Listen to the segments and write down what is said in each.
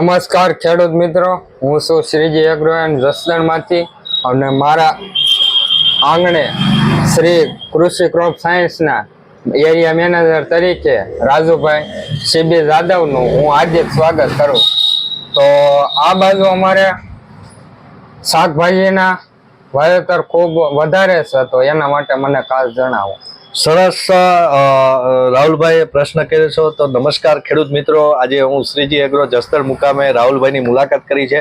નમસ્કાર ખેડૂત મિત્રો, હું છું શ્રીજી એગ્રોએન જસદણમાંથી અને મારા આંગણે શ્રી કૃષિ ક્રોપ સાયન્સના એરિયા મેનેજર તરીકે રાજુભાઈ સીબી જાદવનું હું આજે સ્વાગત કરું. તો આ બાજુ અમારે શાકભાજીના વાવેતર ખૂબ વધારે છે, તો એના માટે મને ખાસ જણાવો. સરસ રાહુલભાઈએ પ્રશ્ન કર્યો છો, તો નમસ્કાર ખેડૂત મિત્રો. આજે હું શ્રીજી એગ્રો જસ્તર મુકામે રાહુલભાઈની મુલાકાત કરી છે.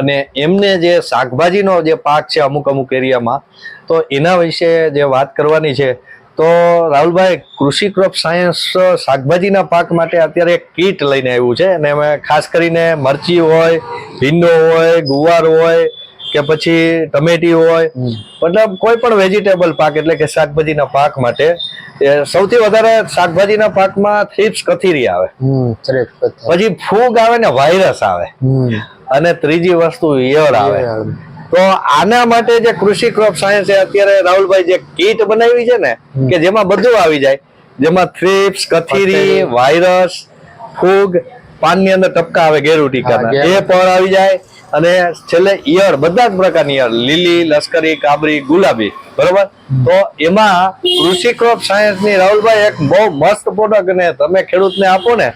અને એમને જે શાકભાજીનો જે પાક છે અમુક અમુક એરિયામાં, તો એના વિશે જે વાત કરવાની છે, તો રાહુલભાઈ, કૃષિ ક્રોપ સાયન્સ શાકભાજીના પાક માટે અત્યારે કીટ લઈને આવ્યું છે. અને અમે ખાસ કરીને મરચી હોય, ભીંડો હોય, ગુવાર હોય કે પછી ટમેટી હોય મતલબ કોઈ પણ વેજીટેબલ પાક એટલે કે શાકભાજીના પાક માટે સૌથી વધારે શાકભાજીના પાકમાં થ્રીપ્સ કથીરી આવે. પછી ફૂગ આવે ને વાયરસ આવે. અને ત્રીજી વસ્તુ ઈયળ આવે. તો આના માટે જે કૃષિ ક્રોપ સાયન્સ અત્યારે રાહુલભાઈ જે કીટ બનાવી છે ને કે જેમાં બધું આવી જાય. જેમાં થ્રીપ્સ કથીરી વાયરસ ફૂગ પાનની અંદર ટપકા આવે ગેરુ ટીકાના એ પણ આવી જાય અને છેલ્લે ઈયળ બધા જ પ્રકારની ઈયળ લીલી લશ્કરી કાબરી ગુલાબી બરોબર? તો એમાં કૃષિ ક્રોપ સાયન્સની રાહુલભાઈ એક બહુ મસ્ત પ્રોડક્ટ ને તમે ખેડૂતને આપો ને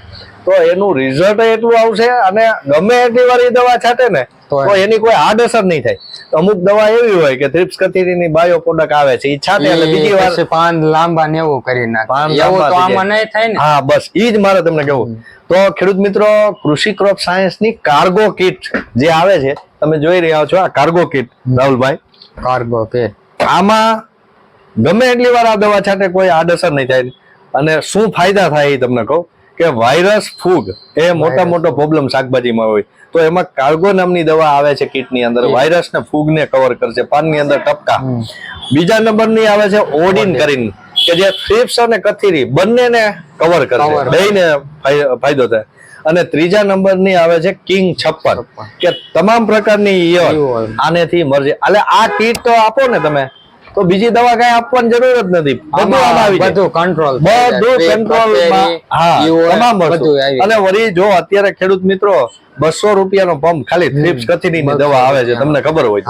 તો એનું રિઝલ્ટ એટલું આવશે અને ગમે એટલી વાર એ દવા છાંટે ને તો એની કોઈ આડઅસર નહીં થાય. અમુક દવા એવી હોય કે થ્રિપ્સ કથીરીની બાયો પ્રોડક્ટ આવે છે એ છાંટે એટલે બીજી વાર પાન લાંબા ને એવું કરી નાખે. એવું તો આમાં નહીં થાય ને. હા બસ ઈ જ મારે તમને કહેવું. તો ખેડૂત મિત્રો કૃષિ ક્રોપ સાયન્સની કાર્ગો કિટ જે આવે છે તમે જોઈ રહ્યા છો આ કાર્ગો કિટ રાહુલભાઈ. કાર્ગો કે આમાં ગમે એટલી વાર આ દવા છાંટે કોઈ આડઅસર નહીં થાય. અને શું ફાયદા થાય એ તમને કહું? કે વાયરસ ફૂગ એ મોટા મોટો પ્રોબ્લેમ શાકભાજીમાં હોય. તો એમાં કાર્ગો નામની દવા આવે છે કીટની અંદર. વાયરસ ને ફૂગ ને કવર કરશે પાનની અંદર ટપકા. બીજા નંબરની આવે છે ઓડિન કરીને કે જે થ્રીપ્સ અને કથીરી બંનેને કવર. કરશે. ફાય- ફાયદો થાય. અને ત્રીજા નંબરની આવે છે કિંગ છપ્પન કે તમામ પ્રકારની ઈયળ. આનેથી મરજે. એટલે આ કીટ તો આપો ને તમે. તો બીજી દવા કઈ આપવાની જરૂર જ નથી. બધું આવી બધું કંટ્રોલ બધું કંટ્રોલ હા તમામ બધું અને વળી જો અત્યારે ખેડૂત મિત્રો બસો રૂપિયાનો પંપ ખાલી થ્રીપ્સ કથીરીની દવા આવે છે તમને ખબર હોય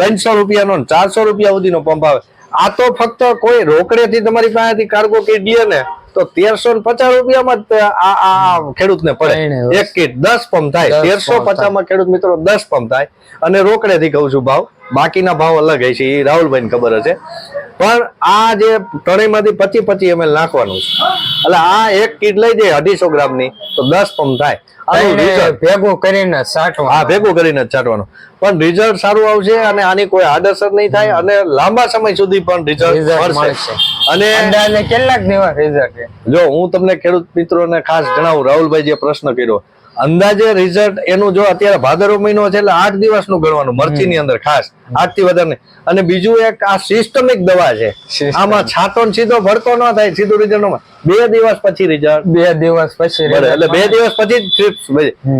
ત્રણસો રૂપિયાનો ચારસો રૂપિયા સુધીનો પંપ આવે. આ તો ફક્ત કોઈ રોકડેથી તમારી પાસેથી કાર્ગો લે ને તો તેરસો ને પચાસ રૂપિયામાં જ આ ખેડૂતને પડે. એક કીટ દસ પંપ થાય. તેરસો. પચાસમાં ખેડૂત મિત્રો દસ પંપ થાય. અને રોકડેથી કહું છું ભાવ. બાકીના ભાવ અલગ હોય છે એ રાહુલભાઈને ખબર હશે. પણ આ જે ત્રણેયમાંથી પચી પચી ml નાખવાનું છે. એટલે આ એક કીટ લઈ જાય અઢીસો ગ્રામની. તો દસ પંપ થાય. ભેગું કરીને છાંટવાનું હા ભેગું કરીને છાંટવાનું પણ રિઝલ્ટ સારું આવશે અને આની કોઈ આડઅસર નહીં થાય અને લાંબા સમય સુધી પણ રિઝલ્ટ. અને કેટલાક દિવસ રિઝલ્ટ જો હું તમને ખેડૂત મિત્રોને ખાસ જણાવું રાહુલભાઈ જે પ્રશ્ન કર્યો અંદાજે રિઝલ્ટ એનું જો અત્યારે ભાદરવો મહિનો છે એટલે આઠ દિવસનું ગણવાનું મરચીની અંદર ખાસ આઠથી વધારે અને બીજું એક આ સિસ્ટમિક દવા છે. આમાં છાંટો સીધો ભડકો ન થાય સીધું રિઝલ્ટ બે દિવસ પછી રિઝલ્ટ બે દિવસ પછી એટલે બે દિવસ પછી જ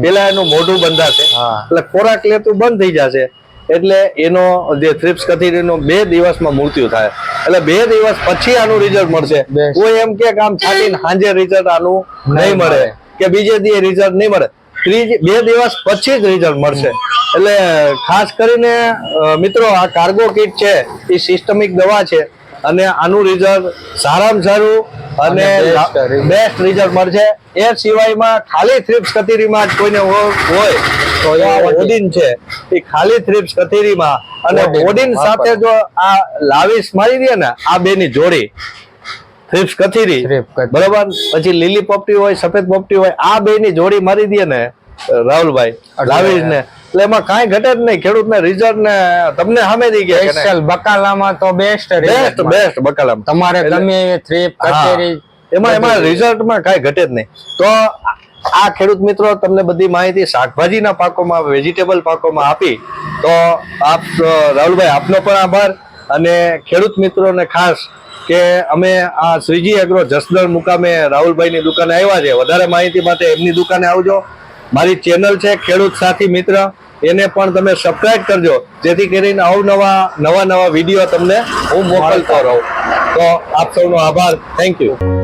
પેલા એનું મોઢું બંધાશે. એટલે ખોરાક લેતું બંધ થઈ જશે. એટલે એનો જે થ્રિપ્સ કથીરીનો બે દિવસમાં મૃત્યુ થાય. એટલે બે દિવસ પછી આનું રિઝલ્ટ મળશે. કોઈ એમ કે આમ છાટીને સાંજે રિઝલ્ટ આનું નહીં મળે. કે બીજે દિવસે રિઝલ્ટ નહીં મળે. ત્રીજી બે દિવસ પછી જ રિઝલ્ટ મળશે. એટલે ખાસ કરીને મિત્રો આ કાર્ગો કિટ છે એ સિસ્ટમિક દવા છે અને આનું રિઝલ્ટ સારામાં સારું અને. બેસ્ટ રિઝલ્ટ મળશે. એ સિવાયમાં ખાલી થ્રિપ્સ કથીરીમાં જ કોઈને હોય તો એ આ ઓડિન છે. એ ખાલી થ્રિપ્સ કથીરીમાં અને. ઓડિન સાથે જો આ લાવીસ મારી દે ને આ બેની જોડી. થ્રિપ્સ કથીરી બરોબર? પછી લીલી પોપટી હોય સફેદ પોપટી હોય આ બે ની જોડી મારી દે ને રાહુલભાઈ એટલે- ને એટલે એમાં કાંઈ ઘટે જ નહીં. ખેડૂત ને રિઝલ્ટ ને તમને સામે દી ગયા સ્પેશિયલ બકાલામાં તો બેસ્ટ બેસ્ટ બેસ્ટ બકાલામ. તમારે ગમે થ્રીપ કથીરી એમાં એમાં રિઝલ્ટમાં કાંઈ ઘટે જ નહીં. તો આ ખેડૂત મિત્રો તમને બધી માહિતી શાકભાજીના પાકોમાં વેજીટેબલ પાકોમાં આપી. તો આપ રાહુલભાઈ આપનો પણ આભાર. અને ખેડૂત મિત્રોને ખાસ કે અમે આ શ્રીજી એગ્રો જસદણ મુકામે રાહુલભાઈની દુકાને આવ્યા છે. વધારે માહિતી માટે એમની દુકાને આવજો. મારી ચેનલ છે ખેડૂત સાથી મિત્ર. એને પણ તમે સબસ્ક્રાઇબ કરજો. જેથી કરીને અવનવા નવા નવા વીડિયો તમને હું મોકલતો રહું. તો આપ સૌનો આભાર. Thank you